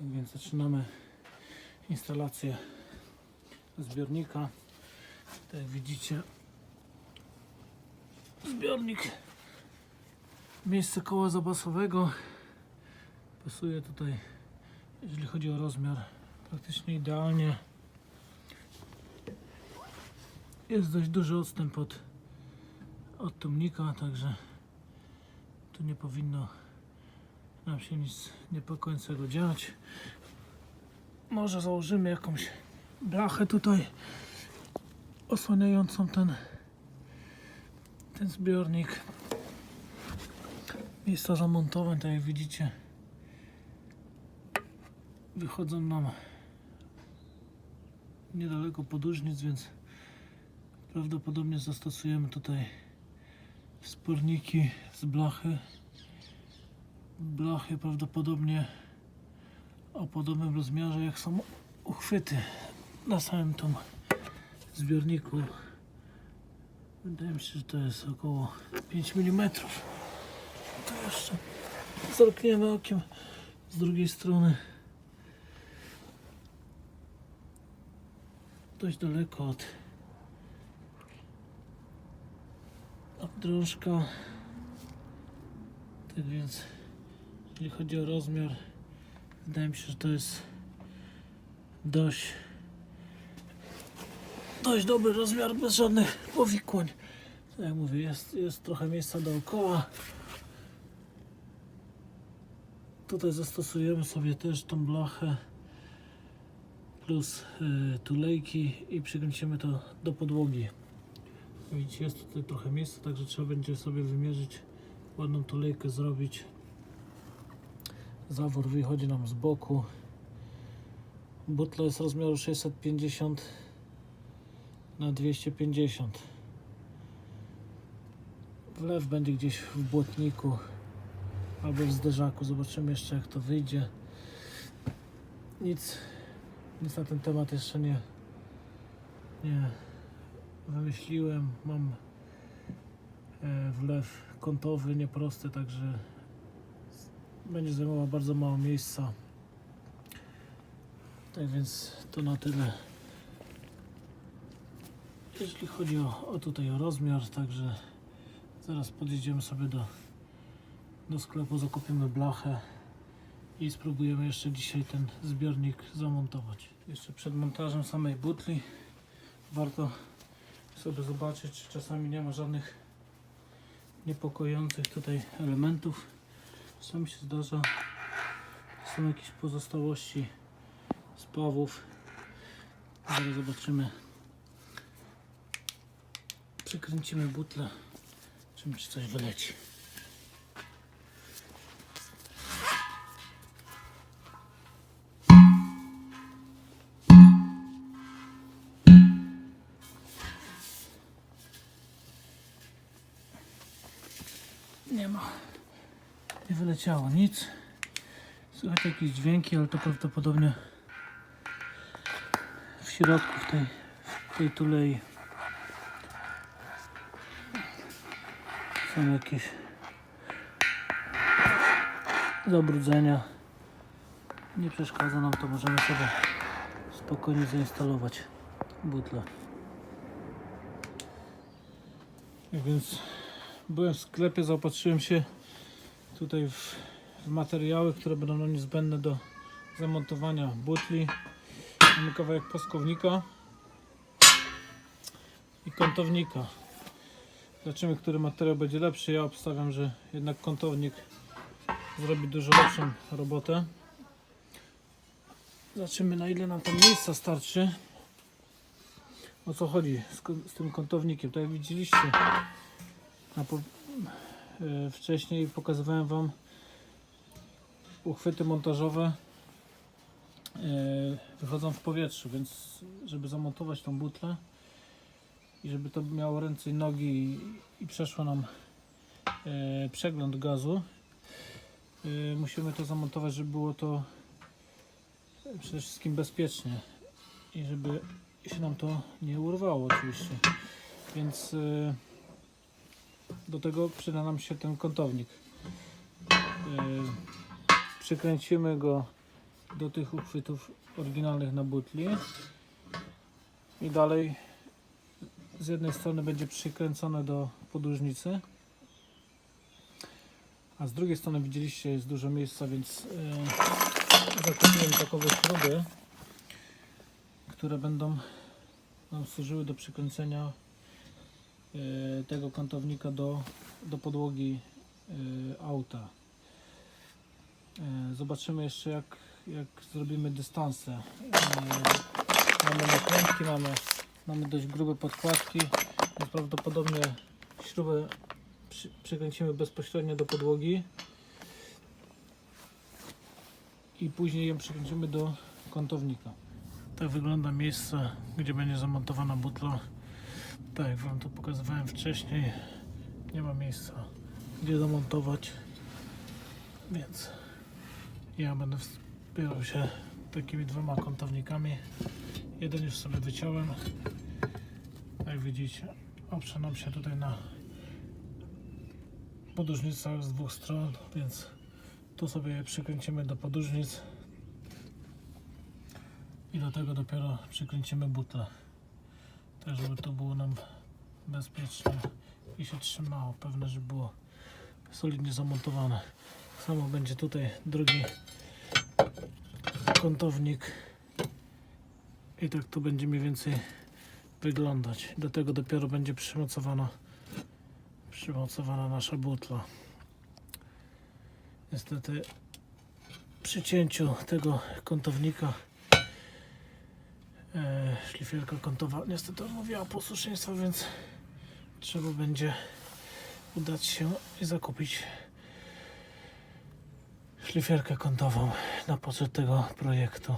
Więc zaczynamy instalację zbiornika. Tak jak widzicie, zbiornik, miejsce koła zapasowego pasuje tutaj, jeżeli chodzi o rozmiar, praktycznie idealnie. Jest dość duży odstęp od, od tomnika, także tu nie powinno nam się nic niepokojącego dziać. Może założymy jakąś blachę tutaj osłaniającą ten, ten zbiornik. Miejsca zamontowań, tak jak widzicie, wychodzą nam niedaleko podróżnic, więc prawdopodobnie zastosujemy tutaj sporniki z blachy. Blachy prawdopodobnie o podobnym rozmiarze jak są uchwyty na samym tym zbiorniku. Wydaje mi się, że to jest około 5 mm. To jeszcze zerkniemy okiem z drugiej strony. Dość daleko od, od drążka. Tak więc, jeżeli chodzi o rozmiar, wydaje mi się, że to jest dość dość dobry rozmiar bez żadnych powikłań. Tak jak mówię, jest, jest trochę miejsca dookoła. Tutaj zastosujemy sobie też tą blachę plus y, tulejki i przykręcimy to do podłogi. Widzicie, jest tutaj trochę miejsca, także trzeba będzie sobie wymierzyć ładną tulejkę zrobić. Zawór wychodzi nam z boku. Butla jest rozmiaru 650 na 250. Wlew będzie gdzieś w błotniku albo w zderzaku. Zobaczymy jeszcze jak to wyjdzie. Nic, nic na ten temat jeszcze nie, nie wymyśliłem. Mam e, wlew kątowy, nieprosty, także będzie zajmował bardzo mało miejsca. Tak więc to na tyle. Jeśli chodzi o, o tutaj o rozmiar, także zaraz podjedziemy sobie do, do sklepu, zakupimy blachę i spróbujemy jeszcze dzisiaj ten zbiornik zamontować. Jeszcze przed montażem samej butli warto sobie zobaczyć, czy czasami nie ma żadnych niepokojących tutaj elementów. Czasami się zdarza, są jakieś pozostałości spawów. Zaraz zobaczymy. Przykręcimy butlę, czy mi coś wyleci. Nie ma. Nie wyleciało nic. Słychać jakieś dźwięki, ale to prawdopodobnie w środku, w tej, w tej tulei są jakieś zabrudzenia. Nie przeszkadza nam to, możemy sobie spokojnie zainstalować butlę. Tak więc byłem w sklepie, zaopatrzyłem się tutaj w, w materiały, które będą nam niezbędne do zamontowania butli. Mamy kawałek płaskownika i kątownika. Zobaczymy, który materiał będzie lepszy. Ja obstawiam, że jednak kątownik zrobi dużo lepszą robotę. Zobaczymy, na ile nam tam miejsca starczy. O co chodzi z, z tym kątownikiem? Tak jak widzieliście, na po, wcześniej pokazywałem Wam uchwyty montażowe e, wychodzą w powietrzu, więc żeby zamontować tą butlę i żeby to miało ręce i nogi i, przeszło nam e, przegląd gazu, e, musimy to zamontować, żeby było to przede wszystkim bezpiecznie i żeby się nam to nie urwało oczywiście. Więc e, do tego przyda nam się ten kątownik. E, przykręcimy go do tych uchwytów oryginalnych na butli i dalej z jednej strony będzie przykręcone do podłużnicy a z drugiej strony widzieliście jest dużo miejsca więc yy, zakupiłem takowe śruby które będą nam służyły do przykręcenia tego kątownika do, do podłogi yy, auta E, Zobaczymy jeszcze jak, jak zrobimy dystanse. E, Mamy nakrętki, mamy, mamy dość grube podkładki, więc prawdopodobnie śrubę przy, przykręcimy bezpośrednio do podłogi i później ją przykręcimy do kątownika. Tak wygląda miejsce, gdzie będzie zamontowana butla. Tak jak Wam to pokazywałem wcześniej, nie ma miejsca gdzie zamontować, więc ja będę wspierał się takimi dwoma kątownikami. Jeden już sobie wyciąłem. Jak widzicie, oprze nam się tutaj na podłużnicach z dwóch stron, więc tu sobie je przykręcimy do podłużnic i do tego dopiero przykręcimy butlę. Tak, żeby to było nam bezpiecznie i się trzymało. Pewne, że było solidnie zamontowane. Samo będzie tutaj drugi kątownik i tak to będzie mniej więcej wyglądać. Do tego dopiero będzie przymocowana przymocowana nasza butla. Niestety przy cięciu tego kątownika e, szlifierka kątowa niestety odmówiła posłuszeństwa, więc trzeba będzie udać się i zakupić szlifierkę kątową na poczet tego projektu.